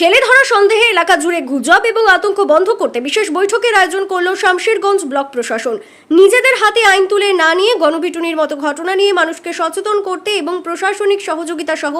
ছেলে ধরা সন্দেহে এলাকা জুড়ে গুজব এবং আতঙ্ক বন্ধ করতে বিশেষ বৈঠকের আয়োজন করল শামশেরগঞ্জ ব্লক প্রশাসন। নিজেদের হাতে আইন তুলে না নিয়ে গণপিটুনির মতো ঘটনা নিয়ে মানুষকে সচেতন করতে এবং প্রশাসনিক সহযোগিতা সহ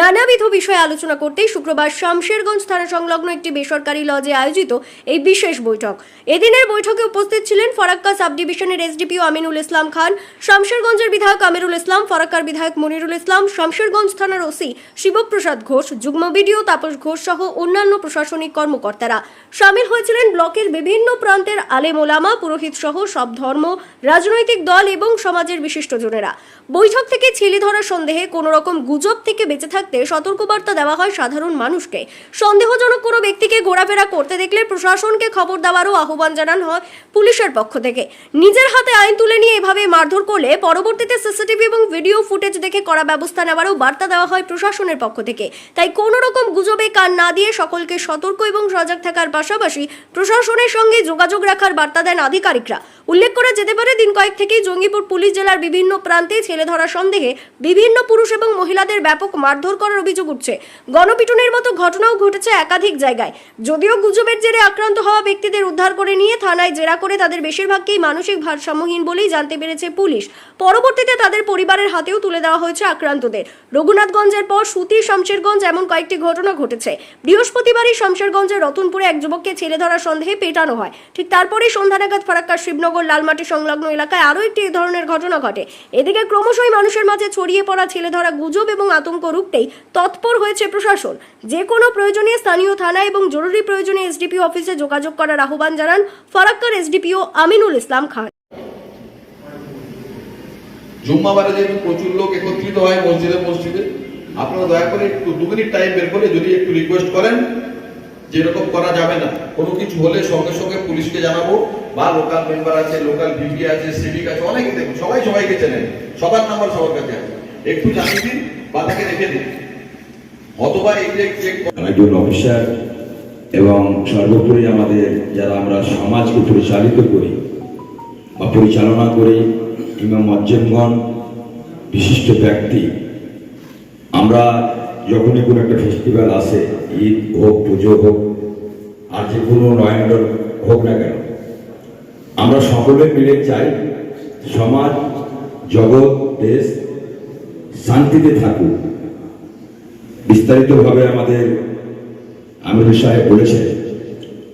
নানাবিধ বিষয়ে আলোচনা করতেই শুক্রবার শামশেরগঞ্জ থানা সংলগ্ন একটি বেসরকারি লজে আয়োজিত এই বিশেষ বৈঠক। এদিনের বৈঠকে উপস্থিত ছিলেন ফরাক্কা সাব ডিভিশনের এসডিপিও আমিনুল ইসলাম খান, শামশেরগঞ্জের বিধায়ক আমিরুল ইসলাম, ফরাক্কার বিধায়ক মনিরুল ইসলাম, শামশেরগঞ্জ থানার ওসি শিবপ্রসাদ ঘোষ, যুগ্ম বিডিও তাপস ঘোষ সহ অন্যান্য প্রশাসনিক কর্মকর্তারা। সামিল হয়েছিলেন ব্লকের বিভিন্ন প্রান্তের আলেম ওলামা, পুরোহিত সহ সব ধর্ম, রাজনৈতিক দল এবং সমাজের বিশিষ্টজনেরা। বৈঠক থেকে ছেলে ধরা সন্দেহে কোনো রকম গুজব থেকে বেঁচে থাকতে সতর্কবার্তা দেওয়া হয় সাধারণ মানুষকে। সন্দেহজনক কোনো ব্যক্তিকে ঘোরাফেরা করতে দেখলে প্রশাসনকে খবর দেওয়ারও আহ্বান জানান হয় পুলিশের পক্ষ থেকে। নিজের হাতে আইন তুলে নিয়ে এভাবে মারধর করলে পরবর্তীতে সিসিটিভি এবং ভিডিও ফুটেজ দেখে করা ব্যবস্থা নেওয়ারও বার্তা দেওয়া হয় প্রশাসনের পক্ষ থেকে। তাই কোনো রকম গুজবে কান না দিয়ে সকলকে সতর্ক এবং সজাগ থাকার পাশাপাশি প্রশাসনের সঙ্গে যোগাযোগ রাখার বার্তা দেন আধিকারিকরা। উল্লেখ করা যেতে পারে, দিন কয়েক থেকেই জঙ্গিপুর পুলিশ জেলার বিভিন্ন প্রান্তে ছেলে ধরা সন্দেহে বিভিন্ন পুরুষ এবং মহিলাদের ব্যাপক মারধর করার অভিযোগ উঠছে। গণপিটনের মতো ঘটনাও ঘটেছে একাধিক জায়গায়। যদিও গুজবের জেরে আক্রান্ত হওয়া ব্যক্তিদের উদ্ধার করে নিয়ে থানায় জেরা করে তাদের বেশিরভাগকেই মানসিক ভারসাম্যহীন বলেই জানতে পেরেছে পুলিশ। পরবর্তীতে তাদের পরিবারের হাতেও তুলে দেওয়া হয়েছে আক্রান্তদের। রঘুনাথগঞ্জের পর সুতি শামশেরগঞ্জ এমন কয়েকটি ঘটনা ঘটেছে। বৃহস্পতিবারই শামশেরগঞ্জের রতনপুরে এক যুবককে ছেলে ধরা সন্দেহে পেটানো হয়। ঠিক তারপরেই সন্ধ্যা নাগাদ ফারাক্কার শিবনগর লালমাটি সংলগ্ন এলাকায় আরও একটি এই ধরনের ঘটনা ঘটে। এদিকে ক্রমশই মানুষের মাঝে ছড়িয়ে পড়া ছেলে ধরা গুজব এবং আতঙ্ক রুখতেই তৎপর হয়েছে প্রশাসন। যে কোনো প্রয়োজনে স্থানীয় থানা এবং জরুরি প্রয়োজনে এসডিপিও অফিসে যোগাযোগ করার আহ্বান জানান ফারাক্কার এসডিপিও আমিনুল ইসলাম খান। জুম্মাবারে যেহেতু প্রচুর লোক একত্রিত হয় মসজিদে মসজিদে আপনারা দয়া করে একটু দু মিনিট টাইম বের করে যদি একটু রিকোয়েস্ট করেন, যে এরকম করা যাবে না। কোনো কিছু হলে সঙ্গে সঙ্গে পুলিশকে জানাব। বা লোকাল মেম্বার আছে লোকাল ভিপি আছে সিভিক আছে, অনেকে দেখুন, সবাই সবাইকে চেনেন সবার নাম্বার সবার কাছে আছে। একটু জানিয়ে দিন বা তাকে রেখে দিন। অথবা এই যে একজন অফিসার এবং সর্বোপরি আমাদের যারা আমরা সমাজকে পরিচালিত করি বা পরিচালনা করি, ইমাম মজ্জেমগণ, বিশিষ্ট ব্যক্তি আমরা যখনই কোনো একটা ফেস্টিভ্যাল আসে, ঈদ হোক, পুজো হোক, আর যে কোনো নয়নডর হোক না কেন, আমরা সকলে মিলে চাই সমাজ, জগৎ, দেশ শান্তিতে থাকুক। বিস্তারিতভাবে আমাদের আমিরুল সাহেব বলেছেন,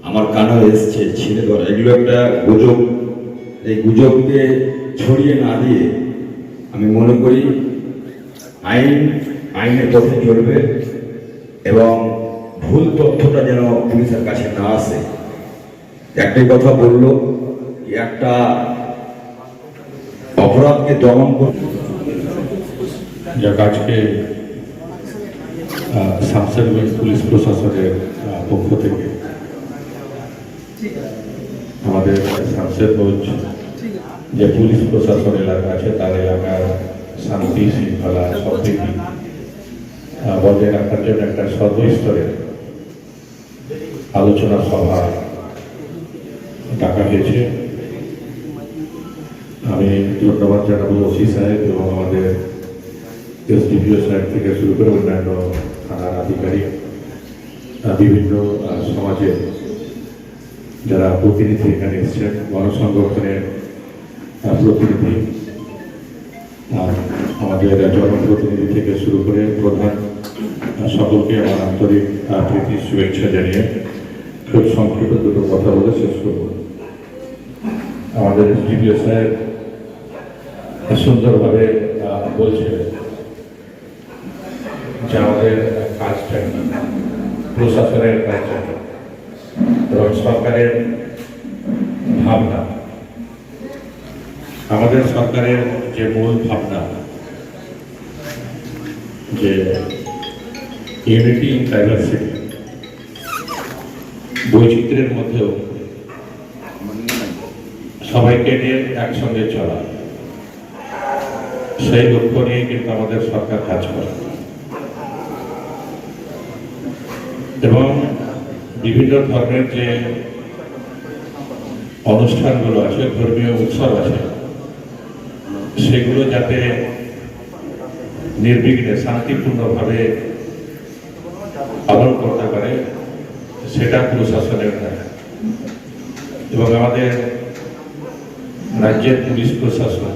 আমার কানেও এসছে, ছিঁড়ে ধরা, এগুলো একটা গুজব। এই গুজবকে ছড়িয়ে না দিয়ে আমি মনে করি আইন আইনের পথে চলবে এবং ভুল তথ্যটা যেন পুলিশের কাছে না আসে। একটাই কথা বলল একটা অপরাধকে দমন করতে যাক আজকে পুলিশ প্রশাসনের পক্ষ থেকে আমাদের শামসেরগঞ্জ যে পুলিশ প্রশাসন এলাকা আছে তার এলাকার শান্তি শৃঙ্খলা আহ, বজায় রাখার জন্য একটা সর্বস্তরের আলোচনা সভা ডাকা হয়েছে। আমি ধন্যবাদ জানাব ওসি সাহেব এবং আমাদের এসডিপিও সাহেব থেকে শুরু করে অন্যান্য থানার আধিকারিক বিভিন্ন সমাজের যারা প্রতিনিধি এখানে এসেছেন, গণসংগঠনের প্রতিনিধি আর আমাদের জনপ্রতিনিধি থেকে শুরু করে প্রধান সকলকে আমার আন্তরিক প্রীতি, শুভেচ্ছা জানিয়ে খুব সংক্ষিপ্ত দুটো কথা বলে শেষ করব। আমাদের এসডিপিও সাহেব সুন্দরভাবে বলছিলেন যে আমাদের কাজটা কি প্রশাসনের কাজটা এবং সরকারের ভাবনা আমাদের সরকারের যে মূল ভাবনা, যে ইউনিটি ইন ডাইভার্সিটি বৈচিত্র্যের মধ্যেও সবাইকে নিয়ে একসঙ্গে চলা, সেই লক্ষ্য নিয়ে কিন্তু আমাদের সরকার কাজ করে। এবং বিভিন্ন ধর্মের যে অনুষ্ঠানগুলো আছে, ধর্মীয় উৎসব আছে সেগুলো যাতে নির্বিঘ্নে শান্তিপূর্ণভাবে পালন করতে পারে, সেটা প্রশাসনের এবং আমাদের রাজ্যের পুলিশ প্রশাসন,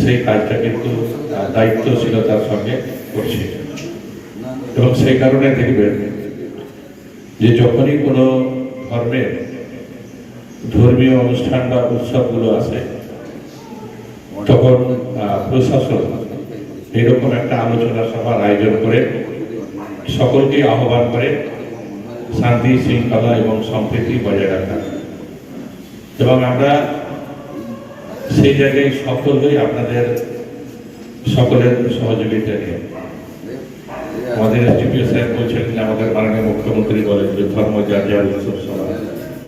সেই কাজটা কিন্তু দায়িত্বশীলতার সঙ্গে করছে। এবং সেই কারণে দেখবেন যে যখনই কোনো ধর্মের ধর্মীয় অনুষ্ঠান বা উৎসবগুলো আসে তখন প্রশাসন এরকম একটা আলোচনা সভার আয়োজন করে, সকলকে আহ্বান করে, শান্তি, শৃঙ্খলা এবং সম্প্রীতি বজায় রাখা। এবং আমরা সেই জায়গায় সফল হই আপনাদের সকলের সহযোগিতা নিয়ে। আমাদের এসডিপিও সাহেব বলছেন, আমাদের মাননীয় মুখ্যমন্ত্রী বলেন যে ধর্ম যার যার উৎসব সবার